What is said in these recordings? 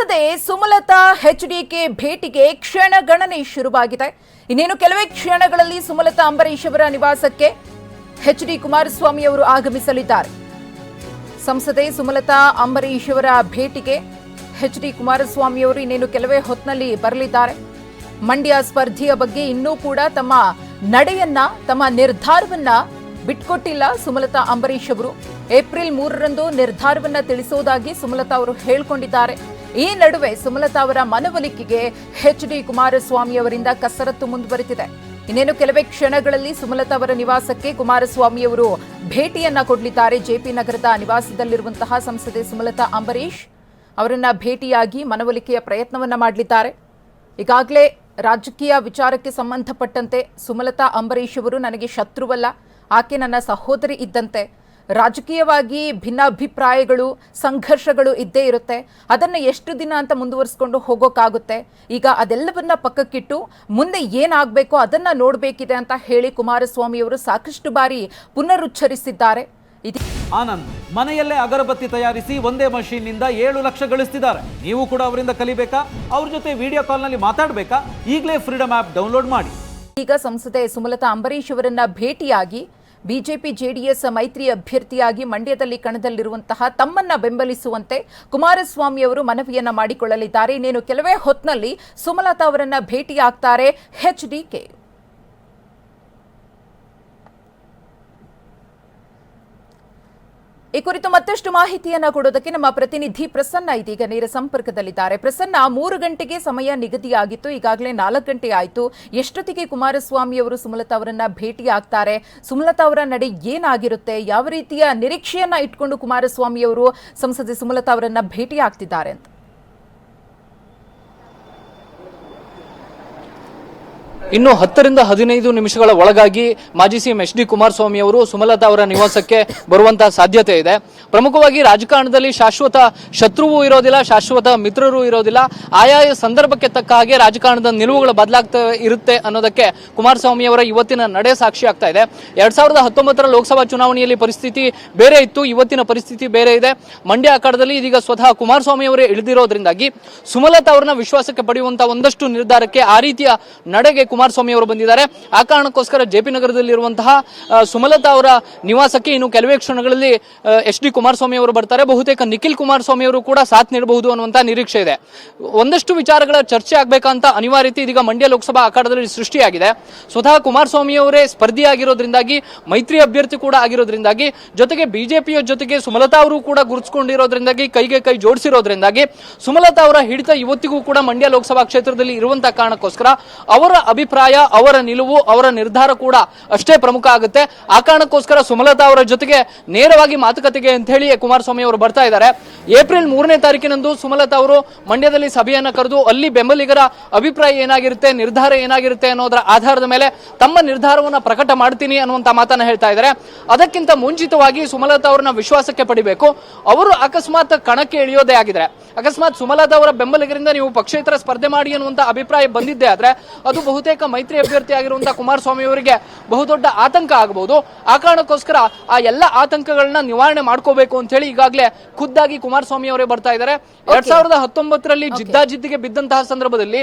ಸಂಸದೆ ಸುಮಲತಾ ಕೆ ಭೇಟಿಗೆ ಕ್ಷಣಗಣನೆ ಶುರುವಾಗಿದೆ. ಇನ್ನೇನು ಕೆಲವೇ ಕ್ಷಣಗಳಲ್ಲಿ ಸುಮಲತಾ ಅಂಬರೀಶ್ ಅವರ ನಿವಾಸಕ್ಕೆ ಎಚ್ ಡಿ ಕುಮಾರಸ್ವಾಮಿ ಅವರು ಆಗಮಿಸಲಿದ್ದಾರೆ. ಸಂಸದೆ ಸುಮಲತಾ ಅಂಬರೀಶ್ ಅವರ ಭೇಟಿಗೆ ಎಚ್ ಡಿ ಕುಮಾರಸ್ವಾಮಿ ಅವರು ಇನ್ನೇನು ಕೆಲವೇ ಹೊತ್ತಿನಲ್ಲಿ ಬರಲಿದ್ದಾರೆ. ಮಂಡ್ಯ ಸ್ಪರ್ಧೆಯ ಬಗ್ಗೆ ಇನ್ನೂ ಕೂಡ ತಮ್ಮ ನಡೆಯನ್ನ, ತಮ್ಮ ನಿರ್ಧಾರವನ್ನ ಬಿಟ್ಕೊಟ್ಟಿಲ್ಲ ಸುಮಲತಾ ಅಂಬರೀಶ್ ಅವರು. ಏಪ್ರಿಲ್ ಮೂರರಂದು ನಿರ್ಧಾರವನ್ನ ತಿಳಿಸುವುದಾಗಿ ಸುಮಲತಾ ಅವರು ಹೇಳಿಕೊಂಡಿದ್ದಾರೆ. ಈ ನಡುವೆ ಸುಮಲತಾ ಅವರ ಮನವೊಲಿಕೆಗೆ ಎಚ್ ಡಿ ಕುಮಾರಸ್ವಾಮಿ ಅವರಿಂದ ಕಸರತ್ತು ಮುಂದುವರಿತಿದೆ ಇನ್ನೇನು ಕೆಲವೇ ಕ್ಷಣಗಳಲ್ಲಿ ಸುಮಲತಾ ಅವರ ನಿವಾಸಕ್ಕೆ ಕುಮಾರಸ್ವಾಮಿ ಅವರು ಭೇಟಿಯನ್ನ ಕೊಡಲಿದ್ದಾರೆ. ಜೆಪಿ ನಗರದ ನಿವಾಸದಲ್ಲಿರುವಂತಹ ಸಂಸದೆ ಸುಮಲತಾ ಅಂಬರೀಶ್ ಅವರನ್ನ ಭೇಟಿಯಾಗಿ ಮನವೊಲಿಕೆಯ ಪ್ರಯತ್ನವನ್ನ ಮಾಡಲಿದ್ದಾರೆ. ಈಗಾಗಲೇ ರಾಜಕೀಯ ವಿಚಾರಕ್ಕೆ ಸಂಬಂಧಪಟ್ಟಂತೆ ಸುಮಲತಾ ಅಂಬರೀಶ್ ಅವರು ನನಗೆ ಶತ್ರುವಲ್ಲ. ಆಕೆ ನನ್ನ ಸಹೋದರಿ ಇದ್ದಂತೆ. ರಾಜಕೀಯವಾಗಿ ಭಿನ್ನಾಭಿಪ್ರಾಯಗಳು ಸಂಘರ್ಷಗಳು ಇದ್ದೇ ಇರುತ್ತೆ. ಅದನ್ನು ಎಷ್ಟು ದಿನ ಅಂತ ಮುಂದುವರಿಸ್ಕೊಂಡು ಹೋಗೋಕ್ಕಾಗುತ್ತೆ ಈಗ ಅದೆಲ್ಲವನ್ನ ಪಕ್ಕಕ್ಕಿಟ್ಟು ಮುಂದೆ ಏನಾಗಬೇಕೋ ಅದನ್ನು ನೋಡಬೇಕಿದೆ ಅಂತ ಹೇಳಿ ಕುಮಾರಸ್ವಾಮಿಯವರು ಸಾಕಷ್ಟು ಬಾರಿ ಪುನರುಚ್ಚರಿಸಿದ್ದಾರೆ. ಇದು ಆನಂದ್ ಮನೆಯಲ್ಲೇ ಅಗರಬತ್ತಿ ತಯಾರಿಸಿ ಒಂದೇ ಮಷೀನ್ನಿಂದ ಏಳು ಲಕ್ಷ ಗಳಿಸ್ತಿದ್ದಾರೆ. ನೀವು ಕೂಡ ಅವರಿಂದ ಕಲಿಬೇಕಾ? ಅವ್ರ ಜೊತೆ ವಿಡಿಯೋ ಕಾಲ್ನಲ್ಲಿ ಮಾತಾಡಬೇಕಾ? ಈಗಲೇ ಫ್ರೀಡಮ್ ಆಪ್ ಡೌನ್ಲೋಡ್ ಮಾಡಿ. ಈಗ ಸಂಸದೆ ಸುಮಲತಾ ಅಂಬರೀಶ್ ಅವರನ್ನ ಭೇಟಿಯಾಗಿ ಬಿಜೆಪಿ ಜೆಡಿಎಸ್ ಮೈತ್ರಿ ಅಭ್ಯರ್ಥಿಯಾಗಿ ಮಂಡ್ಯದಲ್ಲಿ ಕಣದಲ್ಲಿರುವಂತಹ ತಮ್ಮನ್ನ ಬೆಂಬಲಿಸುವಂತೆ ಕುಮಾರಸ್ವಾಮಿ ಅವರು ಮನವಿಯನ್ನ ಮಾಡಿಕೊಳ್ಳಲಿದ್ದಾರೆ. ಇನ್ನೇನು, ಕೆಲವೇ ಹೊತ್ತಿನಲ್ಲಿ ಸುಮಲತಾ ಅವರನ್ನ ಭೇಟಿಯಾಗ್ತಾರೆ ಎಚ್ಡಿಕೆ ಈ ಕುರಿತು ಮತ್ತಷ್ಟು ಮಾಹಿತಿಯನ್ನು ಕೊಡೋದಕ್ಕೆ ನಮ್ಮ ಪ್ರತಿನಿಧಿ ಪ್ರಸನ್ನ ಇದೀಗ ನೇರ ಸಂಪರ್ಕದಲ್ಲಿದ್ದಾರೆ. ಪ್ರಸನ್ನ, ಮೂರು ಗಂಟೆಗೆ ಸಮಯ ನಿಗದಿಯಾಗಿತ್ತು. ಈಗಾಗಲೇ ನಾಲ್ಕು ಗಂಟೆ ಆಯಿತು. ಎಷ್ಟೊತ್ತಿಗೆ ಕುಮಾರಸ್ವಾಮಿ ಅವರು ಸುಮಲತಾ ಅವರನ್ನ ಭೇಟಿ ಆಗ್ತಾರೆ ಸುಮಲತಾ ಅವರ ನಡೆ ಏನಾಗಿರುತ್ತೆ? ಯಾವ ರೀತಿಯ ನಿರೀಕ್ಷೆಯನ್ನ ಇಟ್ಕೊಂಡು ಕುಮಾರಸ್ವಾಮಿ ಅವರು ಸಂಸದೆ ಸುಮಲತಾ ಅವರನ್ನ ಭೇಟಿ ಆಗ್ತಿದ್ದಾರೆ ಅಂತ. ಇನ್ನು ಹತ್ತರಿಂದ ಹದಿನೈದು ನಿಮಿಷಗಳ ಒಳಗಾಗಿ ಮಾಜಿ ಸಿಎಂ ಎಚ್ ಡಿ ಕುಮಾರಸ್ವಾಮಿ ಅವರು ಸುಮಲತಾ ಅವರ ನಿವಾಸಕ್ಕೆ ಬರುವಂತಹ ಸಾಧ್ಯತೆ ಇದೆ. ಪ್ರಮುಖವಾಗಿ ರಾಜಕಾರಣದಲ್ಲಿ ಶಾಶ್ವತ ಶತ್ರುವು ಇರೋದಿಲ್ಲ, ಶಾಶ್ವತ ಮಿತ್ರರು ಇರೋದಿಲ್ಲ. ಆಯಾಯ ಸಂದರ್ಭಕ್ಕೆ ತಕ್ಕ ಹಾಗೆ ರಾಜಕಾರಣದ ನಿಲುವುಗಳು ಬದಲಾಗ್ತಾ ಇರುತ್ತೆ ಅನ್ನೋದಕ್ಕೆ ಕುಮಾರಸ್ವಾಮಿ ಅವರ ಇವತ್ತಿನ ನಡೆ ಸಾಕ್ಷಿ ಆಗ್ತಾ ಇದೆ. ಎರಡ್ ಸಾವಿರದ ಹತ್ತೊಂಬತ್ತರ ಲೋಕಸಭಾ ಚುನಾವಣೆಯಲ್ಲಿ ಪರಿಸ್ಥಿತಿ ಬೇರೆ ಇತ್ತು, ಇವತ್ತಿನ ಪರಿಸ್ಥಿತಿ ಬೇರೆ ಇದೆ. ಮಂಡ್ಯ ಅಖಾಡದಲ್ಲಿ ಇದೀಗ ಸ್ವತಃ ಕುಮಾರಸ್ವಾಮಿ ಅವರೇ ಇಳಿದಿರೋದ್ರಿಂದಾಗಿ ಸುಮಲತಾ ಅವರನ್ನ ವಿಶ್ವಾಸಕ್ಕೆ ಪಡೆಯುವಂತಹ ಒಂದಷ್ಟು ನಿರ್ಧಾರಕ್ಕೆ ಆ ರೀತಿಯ ನಡೆಗೆ ಕುಮಾರಸ್ವಾಮಿ ಅವರು ಬಂದಿದ್ದಾರೆ. ಆ ಕಾರಣಕ್ಕೋಸ್ಕರ ಜೆ ಪಿ ನಗರದಲ್ಲಿರುವಂತಹ ಸುಮಲತಾ ಅವರ ನಿವಾಸಕ್ಕೆ ಇನ್ನು ಕೆಲವೇ ಕ್ಷಣಗಳಲ್ಲಿ ಎಚ್ ಡಿ ಕುಮಾರಸ್ವಾಮಿ ಅವರು ಬರ್ತಾರೆ. ಬಹುತೇಕ ನಿಖಿಲ್ ಕುಮಾರಸ್ವಾಮಿ ಅವರು ಕೂಡ ಸಾಥ್ ನೀಡಬಹುದು ಅನ್ನುವಂತ ನಿರೀಕ್ಷೆ ಇದೆ. ಒಂದಷ್ಟು ವಿಚಾರಗಳ ಚರ್ಚೆ ಆಗ್ಬೇಕಂತ ಅನಿವಾರ್ಯತೆ ಇದೀಗ ಮಂಡ್ಯ ಲೋಕಸಭಾ ಅಖಾಡದಲ್ಲಿ ಸೃಷ್ಟಿಯಾಗಿದೆ. ಸ್ವತಃ ಕುಮಾರಸ್ವಾಮಿ ಅವರೇ ಸ್ಪರ್ಧಿಯಾಗಿರೋದ್ರಿಂದಾಗಿ, ಮೈತ್ರಿ ಅಭ್ಯರ್ಥಿ ಕೂಡ ಆಗಿರೋದ್ರಿಂದಾಗಿ, ಜೊತೆಗೆ ಬಿಜೆಪಿಯ ಜೊತೆಗೆ ಸುಮಲತಾ ಅವರು ಕೂಡ ಗುರುತಿಸಿಕೊಂಡಿರೋದ್ರಿಂದಾಗಿ, ಕೈಗೆ ಕೈ ಜೋಡಿಸಿರೋದ್ರಿಂದಾಗಿ, ಸುಮಲತಾ ಅವರ ಹಿಡಿತ ಇವತ್ತಿಗೂ ಕೂಡ ಮಂಡ್ಯ ಲೋಕಸಭಾ ಕ್ಷೇತ್ರದಲ್ಲಿ ಇರುವಂತಹ ಕಾರಣಕ್ಕೋಸ್ಕರ ಅವರ ಅಭಿಪ್ರಾಯ ಅವರ ನಿಲುವು, ಅವರ ನಿರ್ಧಾರ ಕೂಡ ಅಷ್ಟೇ ಪ್ರಮುಖ ಆಗುತ್ತೆ. ಆ ಕಾರಣಕ್ಕೋಸ್ಕರ ಸುಮಲತಾ ಅವರ ಜೊತೆಗೆ ನೇರವಾಗಿ ಮಾತುಕತೆಗೆ ಅಂತ ಹೇಳಿ ಕುಮಾರಸ್ವಾಮಿ ಅವರು ಬರ್ತಾ ಇದ್ದಾರೆ. ಏಪ್ರಿಲ್ ಮೂರನೇ ತಾರೀಕಿನಂದು ಸುಮಲತಾ ಅವರು ಮಂಡ್ಯದಲ್ಲಿ ಸಭೆಯನ್ನ ಕರೆದು ಅಲ್ಲಿ ಬೆಂಬಲಿಗರ ಅಭಿಪ್ರಾಯ ಏನಾಗಿರುತ್ತೆ, ನಿರ್ಧಾರ ಏನಾಗಿರುತ್ತೆ ಅನ್ನೋದರ ಆಧಾರದ ಮೇಲೆ ತಮ್ಮ ನಿರ್ಧಾರವನ್ನ ಪ್ರಕಟ ಮಾಡ್ತೀನಿ ಅನ್ನುವಂತ ಮಾತನ್ನ ಹೇಳ್ತಾ ಇದ್ದಾರೆ. ಅದಕ್ಕಿಂತ ಮುಂಚಿತವಾಗಿ ಸುಮಲತಾ ಅವರನ್ನ ವಿಶ್ವಾಸಕ್ಕೆ ಪಡಿಬೇಕು. ಅವರು ಅಕಸ್ಮಾತ್ ಕಣಕ್ಕೆ ಇಳಿಯೋದೇ ಆಗಿದ್ರೆ, ಅಕಸ್ಮಾತ್ ಸುಮಲತಾ ಅವರ ಬೆಂಬಲಿಗರಿಂದ ನೀವು ಪಕ್ಷೇತರ ಸ್ಪರ್ಧೆ ಮಾಡಿ ಅನ್ನುವಂತ ಅಭಿಪ್ರಾಯ ಬಂದಿದ್ದೇ ಆದ್ರೆ ಅದು ಬಹುತೇಕ ಮೈತ್ರಿ ಅಭ್ಯರ್ಥಿ ಆಗಿರುವಂತಹ ಕುಮಾರಸ್ವಾಮಿ ಅವರಿಗೆ ಬಹುದೊಡ್ಡ ಆತಂಕ ಆಗಬಹುದು ಆ ಕಾರಣಕ್ಕೋಸ್ಕರ ಆ ಎಲ್ಲ ಆತಂಕಗಳನ್ನ ನಿವಾರಣೆ ಮಾಡ್ಕೋಬೇಕು ಅಂತ ಹೇಳಿ ಈಗಾಗಲೇ ಖುದ್ದಾಗಿ ಕುಮಾರಸ್ವಾಮಿ ಅವರೇ ಬರ್ತಾ ಇದ್ದಾರೆ. ಎರಡ್ ಸಾವಿರದ ಹತ್ತೊಂಬತ್ತರಲ್ಲಿ ಜಿದ್ದಾಜಿದ್ದಿಗೆ ಬಿದ್ದಂತಹ ಸಂದರ್ಭದಲ್ಲಿ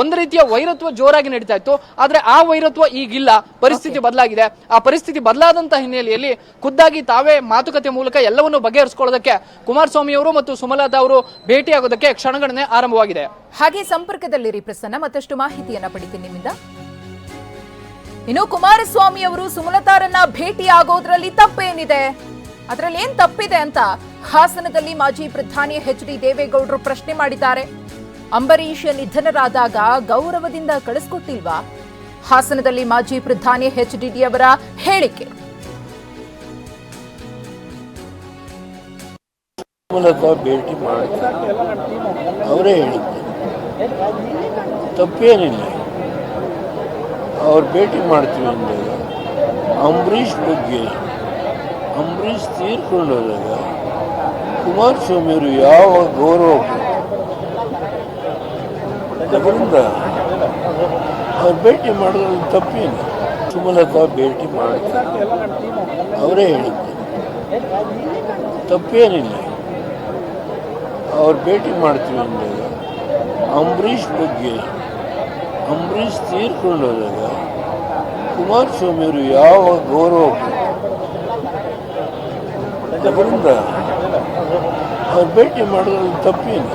ಒಂದು ರೀತಿಯ ವೈರತ್ವ ಜೋರಾಗಿ ನಡೀತಾ ಇತ್ತು. ಆದ್ರೆ ಆ ವೈರತ್ವ ಈಗಿಲ್ಲ. ಪರಿಸ್ಥಿತಿ ಬದಲಾಗಿದೆ. ಆ ಪರಿಸ್ಥಿತಿ ಬದಲಾದಂತಹ ಹಿನ್ನೆಲೆಯಲ್ಲಿ ಖುದ್ದಾಗಿ ತಾವೇ ಮಾತುಕತೆ ಮೂಲಕ ಎಲ್ಲವನ್ನು ಬಗೆಹರಿಸಿಕೊಳ್ಳೋದಕ್ಕೆ ಕುಮಾರಸ್ವಾಮಿ ಅವರು ಮತ್ತು ಸುಮಲತಾ ಅವರು ಭೇಟಿಯಾಗೋದಕ್ಕೆ ಕ್ಷಣಗಣನೆ ಆರಂಭವಾಗಿದೆ. ಹಾಗೆ ಸಂಪರ್ಕದಲ್ಲಿರಿ ಪ್ರಸನ್ನ, ಮತ್ತಷ್ಟು ಮಾಹಿತಿಯನ್ನ ಪಡಿತೀನಿ ನಿಮ್ಮಿಂದ. ಇನ್ನು ಕುಮಾರಸ್ವಾಮಿ ಅವರು ಸುಮಲತಾರನ್ನ ಭೇಟಿ ಆಗೋದ್ರಲ್ಲಿ ತಪ್ಪೇನಿದೆ? ಅದರಲ್ಲಿ ಏನ್ ತಪ್ಪಿದೆ ಅಂತ ಹಾಸನದಲ್ಲಿ ಮಾಜಿ ಪ್ರಧಾನಿ ಎಚ್ ಡಿ ದೇವೇಗೌಡರು ಪ್ರಶ್ನೆ ಮಾಡಿದ್ದಾರೆ. ಅಂಬರೀಷ್ ನಿಧನರಾದಾಗ ಗೌರವದಿಂದ ಕಳಿಸ್ಕೊಟ್ಟಿಲ್ವಾ? ಹಾಸನದಲ್ಲಿ ಮಾಜಿ ಪ್ರಧಾನಿ ಎಚ್ ಡಿ ಅವರ ಹೇಳಿಕೆ. ಮೂಲಕ ಭೇಟಿ ಮಾಡ್ತಾರೆ ಅವರೇ ಹೇಳಿದ್ದು ತಪ್ಪೇನಿಲ್ಲ. ಅವ್ರು ಭೇಟಿ ಮಾಡ್ತೀವಿ ಅಂದಾಗ ಅಂಬರೀಷ್ ಬಗ್ಗೆ ಅಂಬರೀಷ್ ತೀರ್ಕೊಂಡು ಹೋದಾಗ ಕುಮಾರಸ್ವಾಮಿಯವರು ಯಾವ ಗೌರವ ಅದರಿಂದ ಅವ್ರು ಭೇಟಿ ಮಾಡೋದ್ರಲ್ಲಿ ತಪ್ಪೇನು ಸುಮಲತಾ ಭೇಟಿ ಮಾಡ್ತಾರೆ ಅವರೇ ಹೇಳಿದ್ದು ತಪ್ಪೇನಿಲ್ಲ. ಅವ್ರು ಭೇಟಿ ಮಾಡ್ತೀವಿ ಅಂದಾಗ ಅಂಬರೀಷ್ ಬಗ್ಗೆ, ಅಂಬರೀಷ್ ತೀರ್ಕೊಂಡು ಹೋದಾಗ ಕುಮಾರಸ್ವಾಮಿಯವರು ಯಾವ ಗೌರವ ಅದರಿಂದ ಅವ್ರು ಭೇಟಿ ಮಾಡೋದ್ರಲ್ಲಿ ತಪ್ಪೇನು?